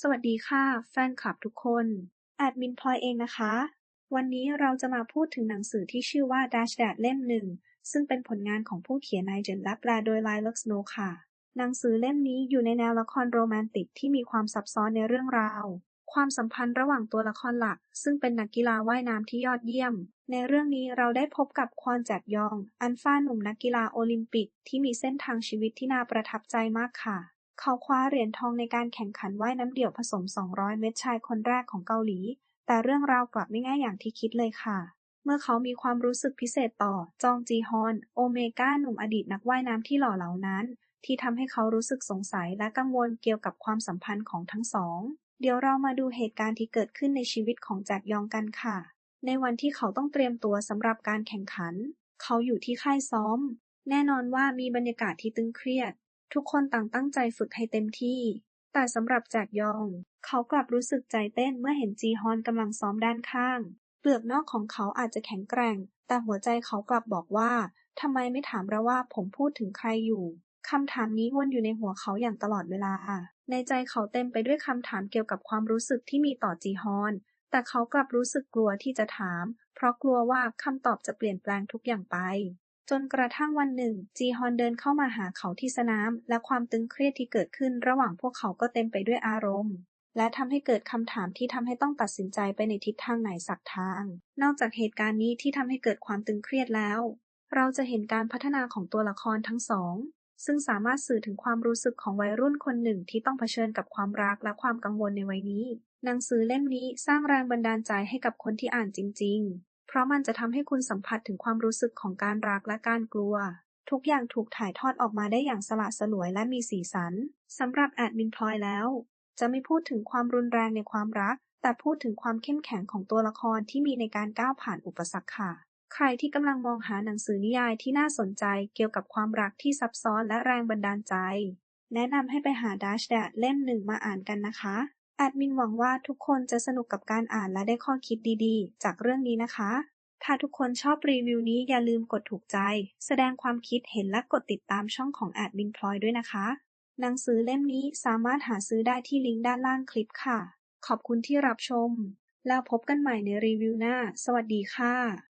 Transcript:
สวัสดีค่ะ แฟนคลับทุกคนแอดมินพลอยเองนะคะ วันนี้เราจะมาพูดถึงหนังสือที่ชื่อว่า Dash Dad เล่มหนึ่ง ซึ่งเป็นผลงานของผู้เขียนนายเจนและแปลโดยไลลักสโนค่ะ หนังสือเล่มนี้อยู่ในแนวละครโรแมนติกที่มีความซับซ้อนในเรื่องราว ความสัมพันธ์ระหว่างตัวละครหลัก ซึ่งเป็นนักกีฬาว่ายน้ำที่ยอดเยี่ยม ในเรื่องนี้เราได้พบกับควอนแจกยอง อันฟ้าหนุ่มนักกีฬาโอลิมปิกที่มีเส้นทางชีวิตที่น่าประทับใจมากค่ะ เขาคว้าเหรียญทองในการแข่งขันว่ายน้ำเดี่ยวผสม 200 เมตรชายคนแรกของเกาหลี แต่เรื่องราวกลับไม่ง่ายอย่างที่คิดเลยค่ะ เมื่อเขามีความรู้สึกพิเศษต่อ จองจีฮอน โอเมก้าหนุ่มอดีตนักว่ายน้ำที่หล่อเหลานั้น ที่ทำให้เขารู้สึกสงสัยและกังวลเกี่ยวกับความสัมพันธ์ของทั้งสอง เดี๋ยวเรามาดูเหตุการณ์ที่เกิดขึ้นในชีวิตของแจกยองกันค่ะ ในวันที่เขาต้องเตรียมตัวสำหรับการแข่งขัน เขาอยู่ที่ค่ายซ้อม แน่นอนว่ามีบรรยากาศที่ตึงเครียด ทุกคนต่างตั้งใจฝึกให้เต็มที่ แต่สำหรับแจกยอง เขากลับรู้สึกใจเต้นเมื่อเห็นจีฮอนกำลังซ้อมด้านข้าง เปลือกนอกของเขาอาจจะแข็งแกร่ง แต่หัวใจเขากลับบอกว่าทำไมไม่ถามเราว่าผมพูดถึงใครอยู่คำถามนี้วนอยู่ในหัวเขาอย่างตลอดเวลา ในใจเขาเต็มไปด้วยคำถามเกี่ยวกับความรู้สึกที่มีต่อจีฮอน แต่เขากลับรู้สึกกลัวที่จะถาม เพราะกลัวว่าคำตอบจะเปลี่ยนแปลงทุกอย่างไป จนกระทั่งวันหนึ่ง จีฮอนเดินเข้ามาหาเขาที่สนาม และความตึงเครียดที่เกิดขึ้นระหว่างพวกเขาก็เต็มไปด้วยอารมณ์ และทำให้เกิดคำถามที่ทำให้ต้องตัดสินใจไปในทิศทางไหนสักทาง นอกจากเหตุการณ์นี้ที่ทำให้เกิดความตึงเครียดแล้ว เราจะเห็นการพัฒนาของตัวละครทั้งสอง ซึ่งสามารถสื่อถึงความรู้สึกของวัยรุ่นคนหนึ่งที่ต้องเผชิญกับความรักและความกังวลในวัยนี้ หนังสือเล่มนี้สร้างแรงบันดาลใจให้กับคนที่อ่านจริง เพราะมันจะทำให้คุณสัมผัสถึงความรู้สึกของการรักและการกลัว ทุกอย่างถูกถ่ายทอดออกมาได้อย่างสละสลวยและมีสีสันสำหรับแอดมินพลอยแล้ว จะไม่พูดถึงความรุนแรงในความรัก แต่พูดถึงความเข้มแข็งของตัวละครที่มีในการก้าวผ่านอุปสรรคค่ะ ใครที่กำลังมองหาหนังสือนิยายที่น่าสนใจเกี่ยวกับความรักที่ซับซ้อนและแรงบันดาลใจ แนะนำให้ไปหา Dash Dad เล่มหนึ่งมาอ่านกันนะคะ แอดมินหวังว่าทุกคนจะสนุกกับการอ่านและได้ข้อคิดดี ๆ จากเรื่องนี้นะคะ ถ้าทุกคนชอบรีวิวนี้อย่าลืมกดถูกใจ แสดงความคิดเห็นและกดติดตามช่องของแอดมินพลอยด้วยนะคะ หนังสือเล่มนี้สามารถหาซื้อได้ที่ลิงก์ด้านล่างคลิปค่ะ ขอบคุณที่รับชม แล้วพบกันใหม่ในรีวิวหน้า สวัสดีค่ะ